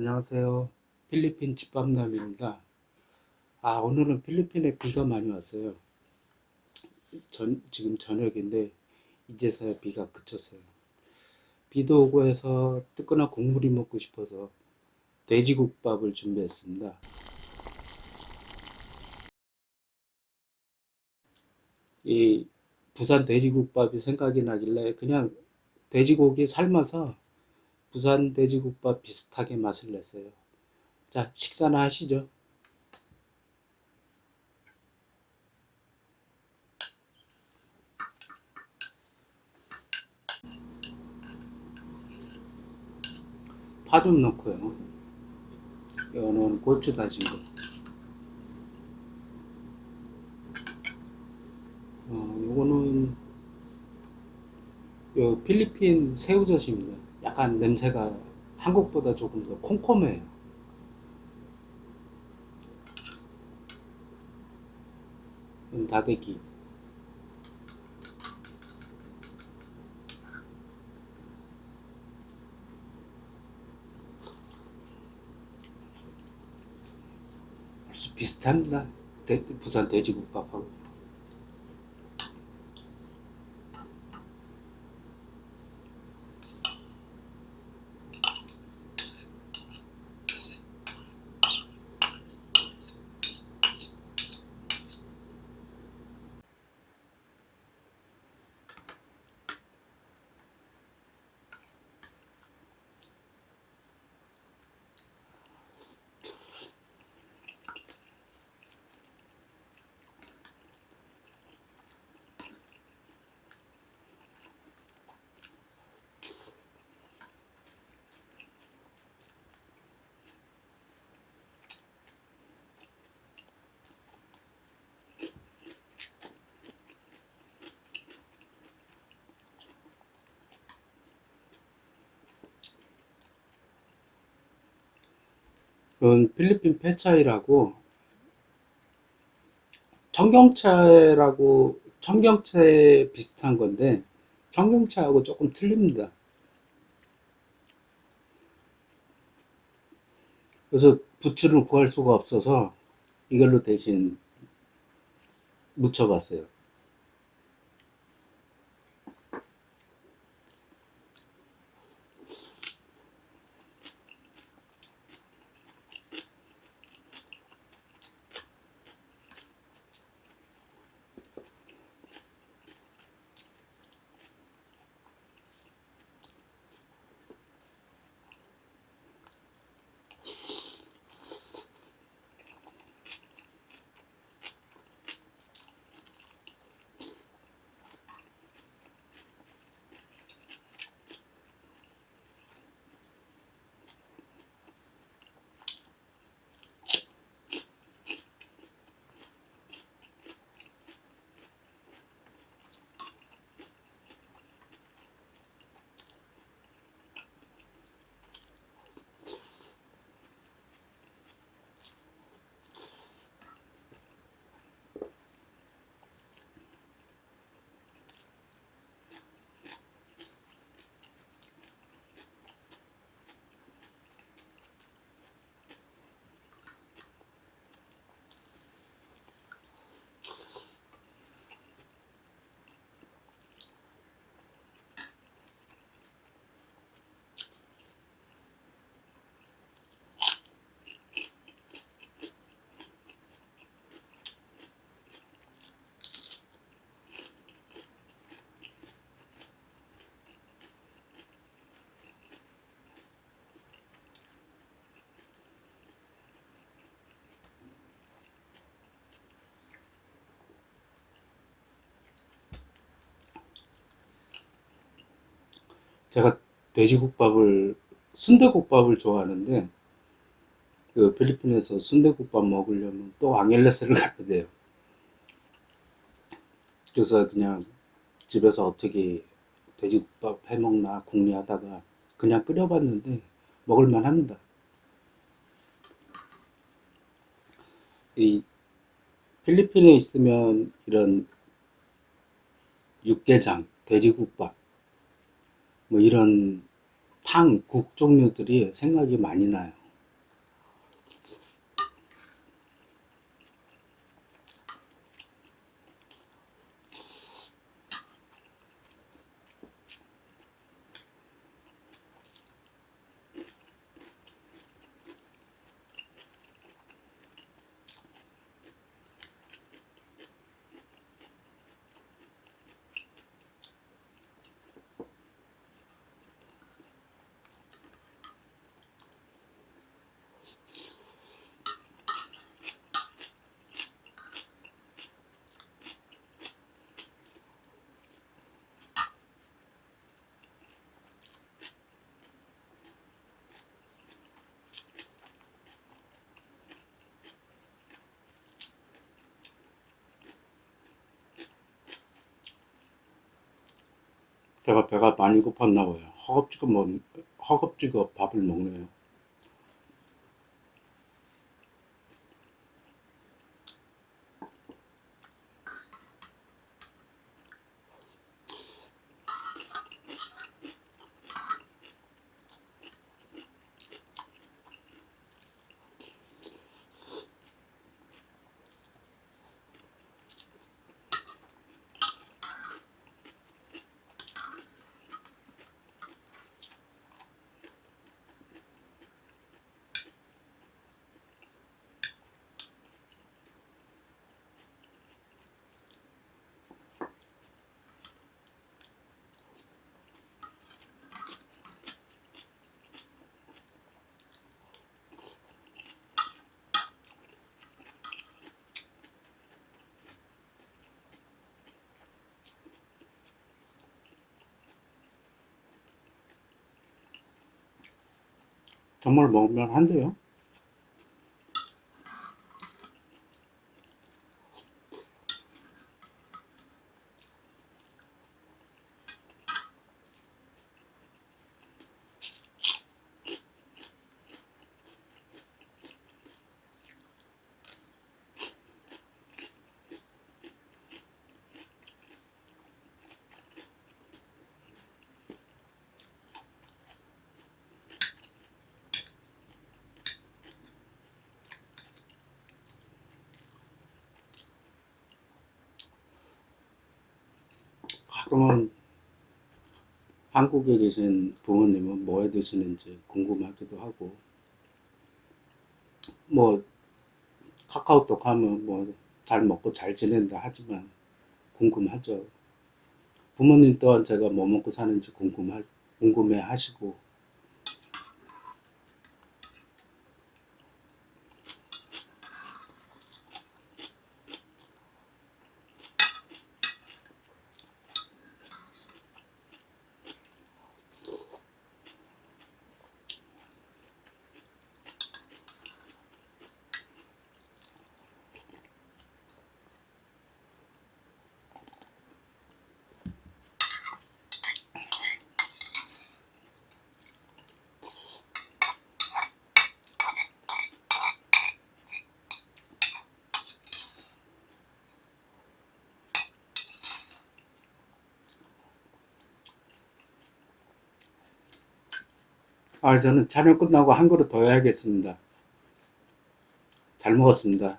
안녕하세요. 필리핀 집밥남입니다. 아, 오늘은 필리핀에 비가 많이 왔어요. 전, 지금 저녁인데, 이제서야 비가 그쳤어요. 비도 오고 해서 뜨거나 국물이 먹고 싶어서 돼지국밥을 준비했습니다. 이 부산 돼지국밥이 생각이 나길래 그냥 돼지고기 삶아서 부산 돼지국밥 비슷하게 맛을 냈어요. 자, 식사나 하시죠. 파 좀 넣고요. 이거는 고추 다진 거. 어, 요거는 요 필리핀 새우젓입니다. 약간 냄새가 한국보다 조금 더 콩콩해요. 음, 다대기. 아주 비슷합니다. 대- 부산 돼지국밥하고. 이건 필리핀 페차이라고 청경차라고 청경채 비슷한 건데 청경차하고 조금 틀립니다. 그래서 부추를 구할 수가 없어서 이걸로 대신 무쳐봤어요. 제가 돼지국밥을 순대국밥을 좋아하는데 그 필리핀에서 순대국밥 먹으려면 또 앙헬레스를 가야 돼요. 그래서 그냥 집에서 어떻게 돼지국밥 해 먹나 궁리하다가 그냥 끓여봤는데 먹을만 합니다. 이 필리핀에 있으면 이런 육개장, 돼지국밥 뭐 이런 탕, 국 종류들이 생각이 많이 나요. 제가 배가 많이 고팠나 봐요. 허겁지겁 먹, 허겁지겁 밥을 먹네요. 정말 먹으면 한데요. 가끔은 한국에 계신 부모님은 뭐 해 드시는지 궁금하기도 하고, 뭐, 카카오톡 하면 뭐, 잘 먹고 잘 지낸다 하지만, 궁금하죠. 부모님 또한 제가 뭐 먹고 사는지 궁금하, 궁금해 하시고, 아, 저는 촬영 끝나고 한 그릇 더 해야겠습니다. 잘 먹었습니다.